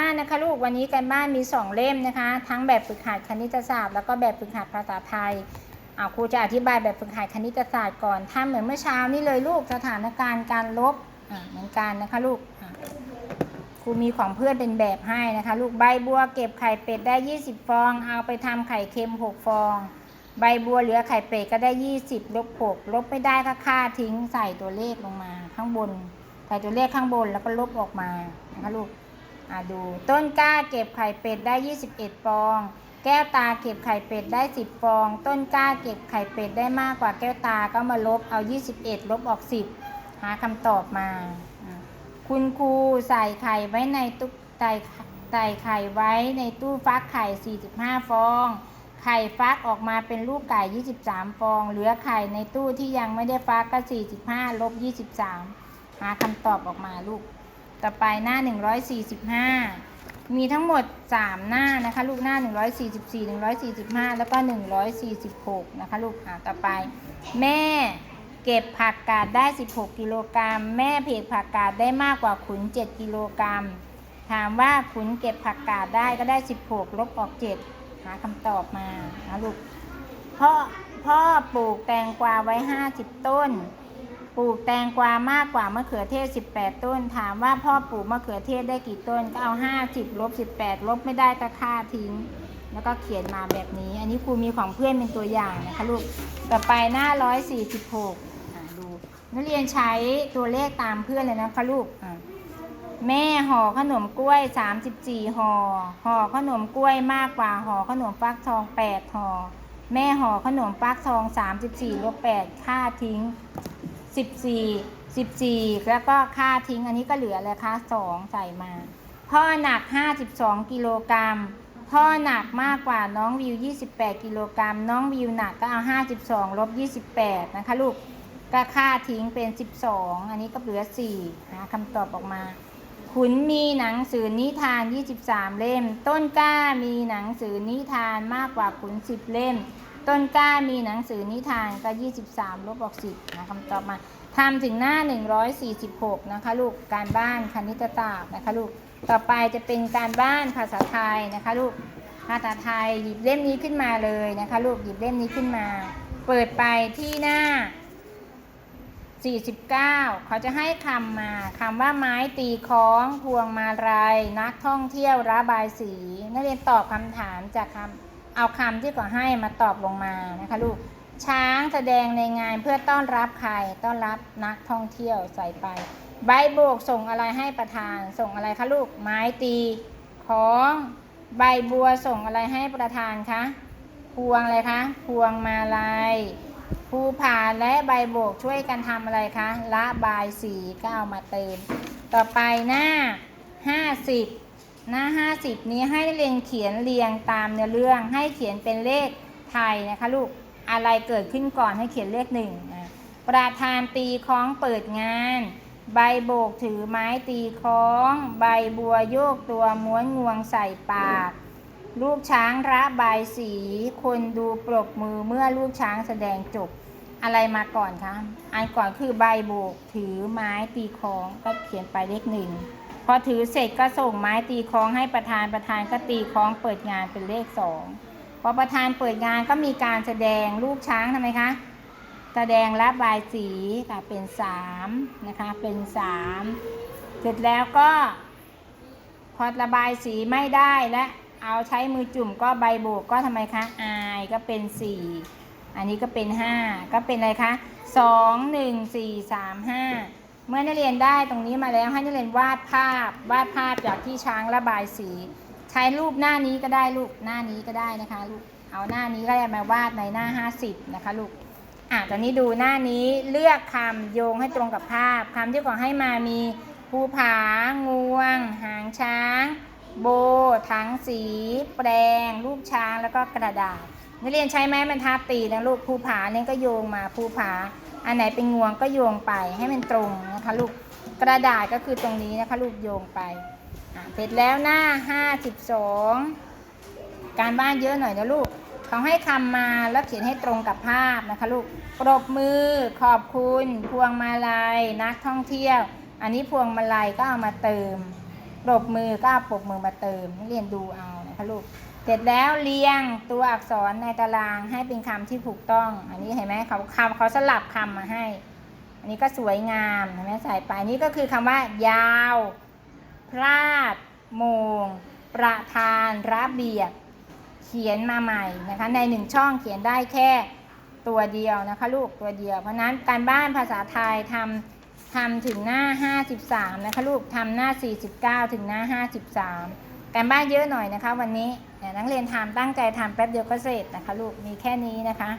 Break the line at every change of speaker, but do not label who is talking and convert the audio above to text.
บ้านนะคะลูกวันนี้การบ้านมีสองเล่มนะคะ ทั้งแบบฝึกหัดคณิตศาสตร์แล้วก็แบบฝึกหัดภาษาไทยอาครูจะอธิบายแบบฝึกหัดคณิตศาสตร์ก่อนทำเหมือนเมื่อเช้านี่เลยลูกสถานการณ์การลบเหมือนกันนะคะลูกครูมีของเพื่อนเป็นแบบให้นะคะ ลูกใบบัวเก็บไข่เป็ดได้ 20 ฟอง เอาไปทำไข่เค็ม 6 ฟอง ใบบัวเหลือไข่เป็ดก็ได้ 20ลบ6ลบไม่ได้ก็ค่าทิ้งใส่ตัวเลขลงมา ข้างบนใส่ตัวเลขข้างบนแล้วก็ลบออกมานะคะลูก อ่าดูต้นกล้าเก็บไข่เป็ดได้ 21 ฟอง แก้วตาเก็บไข่เป็ดได้ 10 ฟอง ต้นกล้าเก็บไข่เป็ดได้มากกว่าแก้วตาก็มาลบเอา 21 ลบออก 10 หาคำตอบมาอ่าคุณครูใส่ไข่ไว้ในตุ๊กใส่ใส่ไข่ไว้ในตู้ฟักไข่ 45 ฟอง ไข่ฟักออกมาเป็นลูกไก่ 23 ฟอง เหลือไข่ในตู้ที่ยังไม่ได้ฟักก็ 45 ลบ 23 หาคำตอบออกมาลูก ต่อไปหน้า 145 มีทั้งหมด 3 หน้านะคะ ลูกหน้า 144 145 แล้วก็ 146 นะคะ ลูกอะต่อไป แม่เก็บผักกาดได้ 16 กิโลกรัม แม่เพกผักกาดได้มากกว่าขุน 7 กิโลกรัม ถามว่าขุนเก็บผักกาดได้ก็ได้ 16 ลบออก 7 หาคำตอบมานะลูกพ่อพ่อปลูกแตงกวาไว้ 50 ต้น ปลูกแตงกวามากกว่ามะเขือเทศ 18 ต้น ถามว่าพ่อปลูกมะเขือเทศได้กี่ต้น ก็เอา 50ลบ18 ลบไม่ได้ก็ค่าทิ้ง แล้วก็เขียนมาแบบนี้ อันนี้ครูมีของเพื่อนเป็นตัวอย่างนะคะลูก ต่อไปหน้า 146อะดูนักเรียนใช้ตัวเลขตามเพื่อนเลยนะคะลูกแม่ห่อขนมกล้วย 34ห่อห่อขนมกล้วยมากกว่าห่อขนมฟักทอง 8ห่อแม่ห่อขนมฟักทอง 34ลบ8ค่าทิ้ง 14 14 แล้วก็ค่าทิ้งอันนี้ก็เหลือเลยคะ2ใส่มา พ่อหนัก 52 กิโลกรัม พ่อหนักมากกว่าน้องวิว 28 กิโลกรัม น้องวิวหนักก็เอา 52ลบ28 นะคะลูก ก็ค่าทิ้งเป็น 12 อันนี้ก็เหลือ 4 หาคำตอบออกมา ขุนมีหนังสือนิทาน 23 เล่ม ต้นกล้ามีหนังสือนิทานมากกว่าขุน 10 เล่ม ต้นกล้ามีหนังสือนิทานก็ 23ลบออก10นะคำตอบมาทำถึงหน้า 146 นะคะลูกการบ้านคณิตศาสตร์นะคะลูกต่อไปจะเป็นการบ้านภาษาไทยนะคะลูกภาษาไทยหยิบเล่มนี้ขึ้นมาเลยนะคะลูกหยิบเล่มนี้ขึ้นมา เปิดไปที่หน้า 49 เขาจะให้คำมาคำว่าไม้ตีคล้องพวงมาลัยนักท่องเที่ยวระบายสี นักเรียนตอบคำถามจากคำ เอาคำที่ขาให้มาตอบลงมานะคะลูก ช้างแสดงในงานเพื่อต้อนรับใคร ต้อนรับนักท่องเที่ยวใส่ไป ใบโบกส่งอะไรให้ประธาน ส่งอะไรคะลูก ไม้ตีของใบบัวส่งอะไรให้ประธานคะ พวงอะไรคะ พวงมาลัยภูผาและใบโบกช่วยกันทำอะไรคะ ละบายสีก็เอามาเติม ต่อไปหน้า 50 หน้า 50 นี้ให้เรียนเขียนเรียงตามเนื้อเรื่อง ให้เขียนเป็นเลขไทยนะคะลูกอะไรเกิดขึ้นก่อนให้เขียนเลขหนึ่งประธานตีคล้องเปิดงาน ใบโบกถือไม้ตีคล้อง ใบบัวโยกตัวม้วนงวงใส่ปาก ลูกช้างระบายสี คนดูปรบมือเมื่อลูกช้างแสดงจบ อะไรมาก่อนคะอันก่อนคือใบโบกถือไม้ตีคล้องก็เขียนไปเลขหนึ่ง พอถือเสร็จก็ส่งไม้ตีคล้องให้ประธานประธานก็ตีคล้องเปิดงานเป็นเลขสองพอประธานเปิดงานก็มีการแสดงลูกช้างทำไมคะแสดงระบายสีค่ะเป็นสามนะคะเป็นสามเสร็จแล้วก็ พอระบายสีไม่ได้และเอาใช้มือจุ่มก็ใบโบกก็ทำไมคะอายก็เป็นสี่อันนี้ก็เป็นห้าก็เป็นอะไรคะสองหนึ่งสี่สามห้า เมื่อนักเรียนได้ตรงนี้มาแล้วให้นักเรียนวาดภาพ วาดภาพจากที่ช้างระบายสี ใช้รูปหน้านี้ก็ได้ลูกหน้านี้ก็ได้นะคะลูกเอาหน้านี้ก็ได้มาวาดในหน้า 50 นะคะลูกอะตอนนี้ดูหน้านี้เลือกคำโยงให้ตรงกับภาพคำที่ขอให้มามีภูผางวง หางช้าง โบ ถังสี แปลง รูปช้างแล้วก็กระดาษนักเรียนใช้ไม้บรรทัดตีนะลูกภูผาเนี่ยก็โยงมาภูผา อันไหนเป็นงวงก็โยงไปให้มันตรงนะคะลูกกระดาษก็คือตรงนี้นะคะลูกโยงไปเสร็จแล้วหน้า 52 การบ้านเยอะหน่อยนะลูกเขาให้คำมาแล้วเขียนให้ตรงกับภาพนะคะลูกปรบมือขอบคุณ พวงมาลัยนักท่องเที่ยว อันนี้พวงมาลัยก็เอามาเติมปรบมือก็เอาปรบมือมาเติมนักเรียนดูเอานะคะลูก เสร็จแล้วเรียงตัวอักษรในตารางให้เป็นคำที่ถูกต้อง อันนี้เห็นไหมเขาคำเขาสลับคำมาให้ อันนี้ก็สวยงามเห็นไหมใส่ไปนนี้ก็คือคำว่า ยาว พลาดโมง ประธานระเบียบ เขียนมาใหม่นะคะในหนึ่งช่องเขียนได้แค่ตัวเดียวนะคะลูกตัวเดียว เพราะฉะนั้นการบ้านภาษาไทยทำทำถึงหน้า 53 นะคะลูกทำหน้า 49 ถึงหน้า 53 การบ้านเยอะหน่อยนะคะวันนี้ แต่นักเรียนทำตั้งใจทำแป๊บเดียวก็เสร็จนะคะลูกมีแค่นี้นะคะ